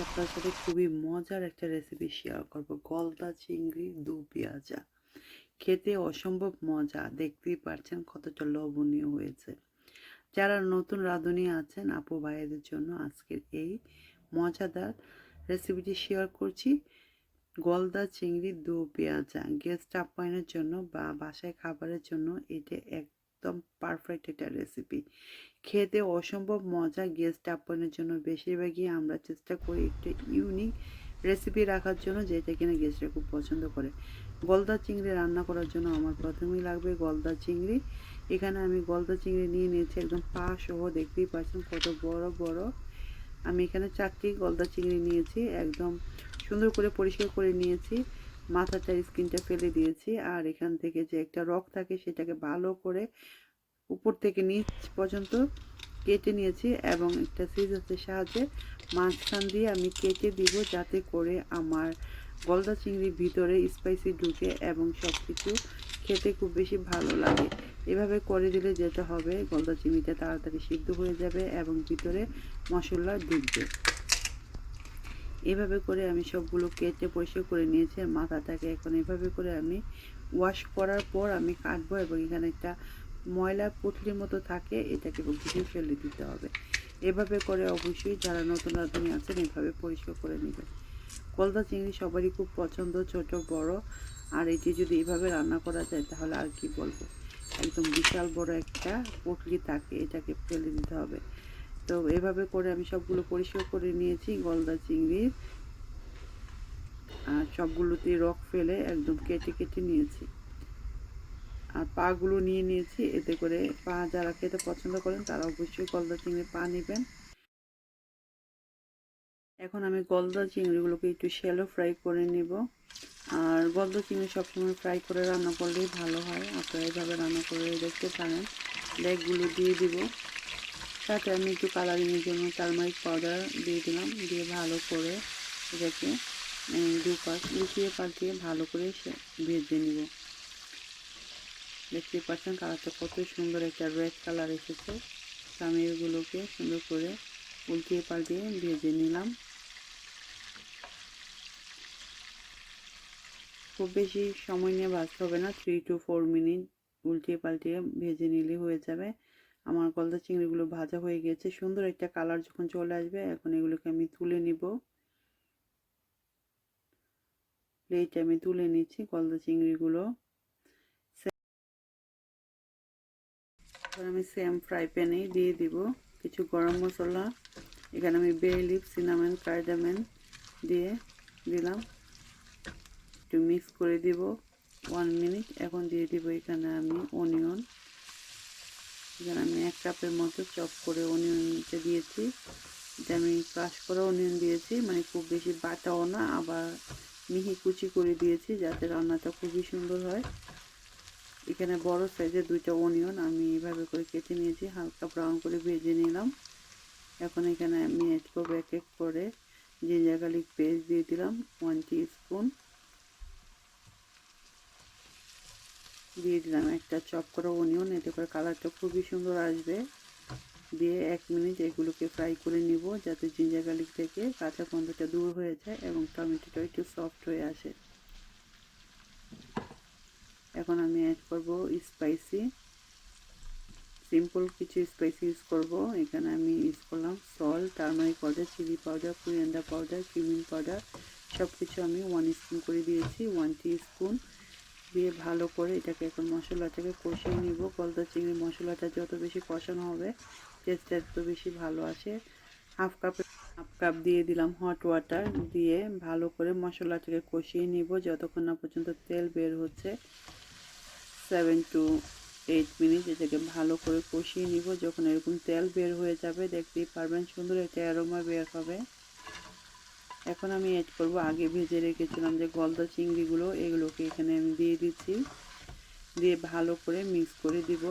আপনার সাথে খুবই মজার একটা রেসিপি শেয়ার করব। গলদা চিংড়ি, দু পেঁয়াজা। খেতে অসম্ভব মজা, দেখতেই পারছেন কতটা লোভনীয় হয়েছে। যারা নতুন রাঁধুনি আছেন, আপু ভাইয়েদের জন্য আজকের এই মজাদার রেসিপিটি শেয়ার করছি। গলদা চিংড়ি, দু পেঁয়াজা। গেস্ট আপ্যায়নের জন্য বা বাসায় খাবারের জন্য এটা একদম পারফেক্ট একটা রেসিপি খেতে অসম্ভব মজা গেস্ট আপ্যায়নের জন্য বেশিরভাগই আমরা চেষ্টা করি একটা ইউনিক রেসিপি রাখার জন্য যেটা কিনা গেস্টরা খুব পছন্দ করে। গলদা চিংড়ি রান্না করার জন্য আমার প্রথমেই লাগবে গলদা চিংড়ি। এখানে আমি গলদা চিংড়ি নিয়ে নিয়েছি একদম পা সহ, দেখতেই পাচ্ছেন কত বড় বড়। আমি এখানে চারটি গলদা চিংড়ি নিয়েছি, একদম সুন্দর করে পরিষ্কার করে নিয়েছি। মাথাটা স্কিনটা ফেলে দিয়েছি। আর এখান থেকে যে একটা রক থাকে সেটাকে ভালো করে উপর থেকে নিচ পর্যন্ত কেটে নিয়েছি এবং একটা সিজাসের সাহায্যে মাঝখান দিয়ে আমি কেটে দিব যাতে করে আমার গলদা চিংড়ির ভিতরে স্পাইসি ঢুকে এবং সব কিছু খেতে খুব বেশি ভালো লাগে। এভাবে করে দিলে যেতে হবে, গলদা চিংড়িটা তাড়াতাড়ি সিদ্ধ হয়ে যাবে এবং ভিতরে মশলা ঢুকবে। এভাবে করে আমি সবগুলো কেটে পরিষ্কার করে নিয়েছি আর মাথাটাকে এখন এভাবে করে আমি ওয়াশ করার পর আমি কাটবো এবং এখানে একটা ময়লা পুটলির মতো থাকে, এটাকে ঘুষে ফেলে দিতে হবে। এভাবে করে অবশ্যই যারা নতুন রাঁধুনি আছেন, এভাবে পরিষ্কার করে নেবেন। কলদা চিংড়ি সবারই খুব পছন্দ, ছোট, বড়। আর এটি যদি এভাবে রান্না করা যায়, তাহলে আর কি বলব? একদম বিশাল বড় একটা পুটলি থাকে, এটাকে ফেলে দিতে হবে। তো এভাবে করে আমি সবগুলো পরিষ্কার করে নিয়েছি, গলদা চিংড়ির আর সবগুলোতে রক ফেলে একদম কেটে কেটে নিয়েছি। আর পাগুলো নিয়ে নিয়েছি, এতে করে পা যারা খেতে পছন্দ করেন তারা অবশ্যই গলদা চিংড়ি পা নেবেন। এখন আমি গলদা চিংড়িগুলোকে একটু শ্যালো ফ্রাই করে নিব। আর গলদা চিংড়ি সবসময় ফ্রাই করে রান্না করলেই ভালো হয়। আপনারা এভাবে রান্না করে দেখতে পারেন। লেগগুলো দিয়ে দিব। সাথে আমি একটু কালারিংয়ের জন্য টারমারিক পাউডার দিয়ে দিলাম, দিয়ে ভালো করে এটাকে দু পাশ লুচিয়ে পাল্টিয়ে ভালো করে ভেজে নিব। দেখতে পাচ্ছেন কালারটা কত সুন্দর একটা রেড কালার এসেছে। এগুলোকে সুন্দর করে উল্টিয়ে পাল্টিয়ে ভেজে নিলাম। খুব বেশি সময় নিয়ে ভাজতে হবে না থ্রি টু ফোর মিনিট উল্টিয়ে পাল্টিয়ে ভেজে নিলে হয়ে যাবে। আমার গলদা চিংড়িগুলো ভাজা হয়ে গেছে। সুন্দর একটা কালার যখন চলে আসবে, এখন এগুলোকে আমি তুলে নিব। প্লেটে আমি তুলে নিচ্ছি গলদা চিংড়িগুলো। আমি সেম ফ্রাই প্যানেই দিয়ে দিব। কিছু গরম মশলা, এখানে আমি বে লিপ সিনামেন কার্ডামেন দিয়ে দিলাম। একটু মিক্স করে দিব। ওয়ান মিনিট এখন দিয়ে দিব এখানে আমি অনিয়ন এখানে আমি এক কাপের মতো চপ করে অনিয়নটা দিয়েছি। এটা আমি ক্রাশ করে অনিয়ন দিয়েছি মানে খুব বেশি বাটাও না, আবার মিহি কুচি করে দিয়েছি যাতে রান্নাটা খুবই সুন্দর হয়। এখানে বড় সাইজের দুইটা অনিয়ন আমি এভাবে করে কেটে নিয়েছি, হালকা ব্রাউন করে ভেজে নিলাম। এখন এখানে আমি এক এক করে জিঞ্জার গার্লিক পেস্ট দিয়ে দিলাম ওয়ান স্পুন দিয়ে দিলাম একটা চপ করা অনিয়ন এতে করে কালারটা খুবই সুন্দর আসবে। দিয়ে এক মিনিট এগুলোকে ফ্রাই করে নিব যাতে জিঞ্জার গার্লিক থেকে কাঁচা গন্ধটা দূর হয়ে যায় এবং টমেটোটা একটু সফট হয়ে আসে। এখন আমি অ্যাড করব স্পাইসি সিম্পল কিছু স্পাইসি ইউজ করব। এখানে আমি ইউজ করলাম salt turmeric powder chilli powder coriander powder cumin powder সব কিছু আমি ওয়ান স্পুন করে দিয়েছি ওয়ান টি স্পুন দিয়ে ভালো করে এটাকে এখন মশলাটাকে কষিয়ে নিব। গলদা চিংড়ি মশলাটা যত বেশি কষানো হবে টেস্টটা তত বেশি ভালো আসে। হাফ কাপ হাফ কাপ দিয়ে দিলাম হট ওয়াটার দিয়ে ভালো করে মশলাটাকে কষিয়ে নিব। যতক্ষণ না পর্যন্ত তেল বের হচ্ছে সেভেন টু এইট মিনিট এটাকে ভালো করে কষিয়ে নিব। যখন এরকম তেল বের হয়ে যাবে, দেখতেই পারবেন সুন্দর একটা অ্যারোমা বের হবে। এখন আমি অ্যাড করব। আগে ভেজে রেখেছিলাম যে গলদা চিংড়িগুলো, এগুলোকে এখানে আমি দিয়ে দিচ্ছি। দিয়ে ভালো করে মিক্স করে দিব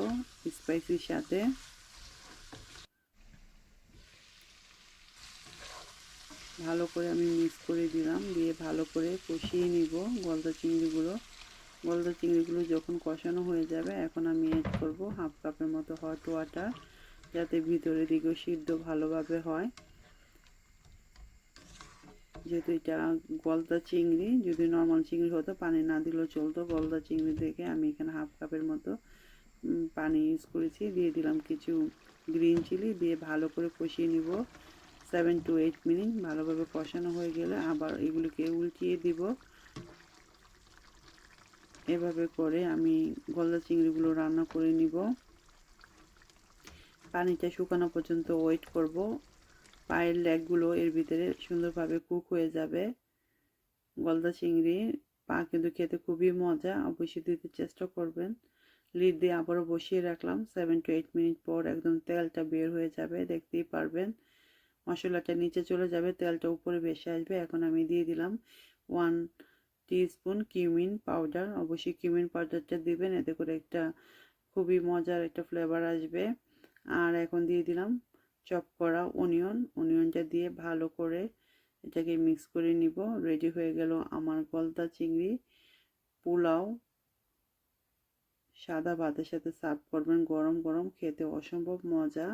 স্পাইসির সাথে। ভালো করে আমি মিক্স করে দিলাম, দিয়ে ভালো করে কষিয়ে নিব গলদা চিংড়িগুলো। গলদা চিংড়িগুলো যখন কষানো হয়ে যাবে, এখন আমি অ্যাড করব হাফ কাপের মতো হট ওয়াটার যাতে ভিতরে দিকেও সিদ্ধ ভালোভাবে হয়। যেহেতু এটা গলদা চিংড়ি, যদি নর্মাল চিংড়ি হতো, পানি না দিলেও চলতো। গলদা চিংড়ি থেকে আমি এখানে হাফ কাপের মতো পানি ইউজ করেছি। দিয়ে দিলাম কিছু গ্রিন চিলি দিয়ে ভালো করে কষিয়ে নিব। সেভেন টু এইট মিনিট ভালোভাবে কষানো হয়ে গেলে আবার এগুলিকে উল্টিয়ে দিব। এভাবে করে আমি গলদা চিংড়িগুলো রান্না করে নিব। পানিটা শুকানো পর্যন্ত ওয়েট করব। পায়ের লেগগুলো এর ভিতরে সুন্দরভাবে কুক হয়ে যাবে। গলদা চিংড়ি, পা কিন্তু খেতে খুবই মজা, অবশ্যই দিতে চেষ্টা করবেন। লিড দিয়ে আবারও বসিয়ে রাখলাম। সেভেন টু এইট মিনিট পর একদম তেলটা বের হয়ে যাবে, দেখতেই পারবেন। মশলাটা নিচে চলে যাবে, তেলটা উপরে ভেসে আসবে। এখন আমি দিয়ে দিলাম ওয়ান টিস্পুন কিউমিন পাউডার অবশ্যই কিউমিন পাউডারটা দিবেন, এতে করে একটা খুবই মজার একটা ফ্লেভার আসবে। আর এখন দিয়ে দিলাম চপ করা অনিয়ন অনিয়নটা দিয়ে ভালো করে এটাকে মিক্স করে নিব। রেডি হয়ে গেল আমার গলদা চিংড়ি। পোলাও, সাদা ভাতের সাথে সার্ভ করবেন গরম গরম, খেতে অসম্ভব মজা।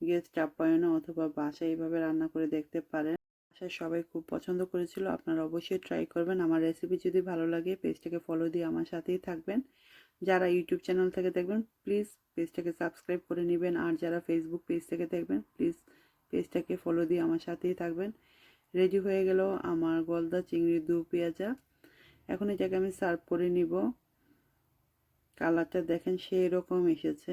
গেস্ট আপ্যায়নে অথবা বাসায় এইভাবে রান্না করে দেখতে পারেন। বাসায় সবাই খুব পছন্দ করেছিল, আপনারা অবশ্যই ট্রাই করবেন। আমার রেসিপি যদি ভালো লাগে পেজটাকে ফলো দিয়ে আমার সাথেই থাকবেন। যারা ইউটিউব চ্যানেল থেকে দেখবেন প্লিজ পেজটাকে সাবস্ক্রাইব করে নেবেন। আর যারা ফেসবুক পেজ থেকে দেখবেন প্লিজ পেজটাকে ফলো দিয়ে আমার সাথেই থাকবেন। রেডি হয়ে গেল আমার গলদা চিংড়ি দু পেঁয়াজা। এখন এটাকে আমি সার্ভ করে নিব। কালারটা দেখেন সেই রকম এসেছে।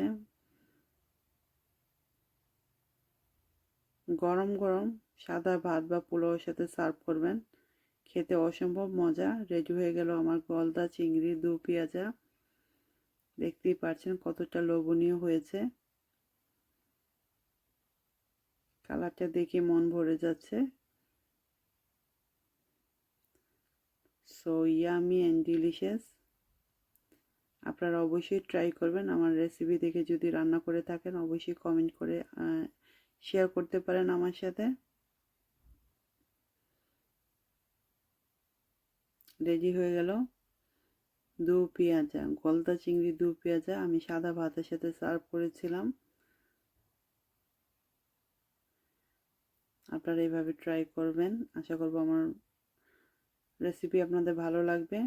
গরম গরম সাদা ভাত বা পোলাওর সাথে সার্ভ করবেন। খেতে অসম্ভব মজা। রেডি হয়ে গেল আমার গলদা চিংড়ি দু পেঁয়াজা। দেখতেই পাচ্ছেন কতটা লোভনীয় হয়েছে। কালারটা দেখে মন ভরে যাচ্ছে। সো ইয়ামি অ্যান্ড ডিলিশিয়াস আপনারা অবশ্যই ট্রাই করবেন। আমার রেসিপি দেখে যদি রান্না করে থাকেন, অবশ্যই কমেন্ট করে শেয়ার করতে পারেন আমার সাথে। রেডি হয়ে গেল। দু পেঁয়াজা, গলদা চিংড়ি দু পেঁয়াজা আমি সাদা ভাতের সাথে সার্ভ করেছিলাম। আপনারা এইভাবে ট্রাই করবেন। আশা করব আমার রেসিপি আপনাদের ভালো লাগবে।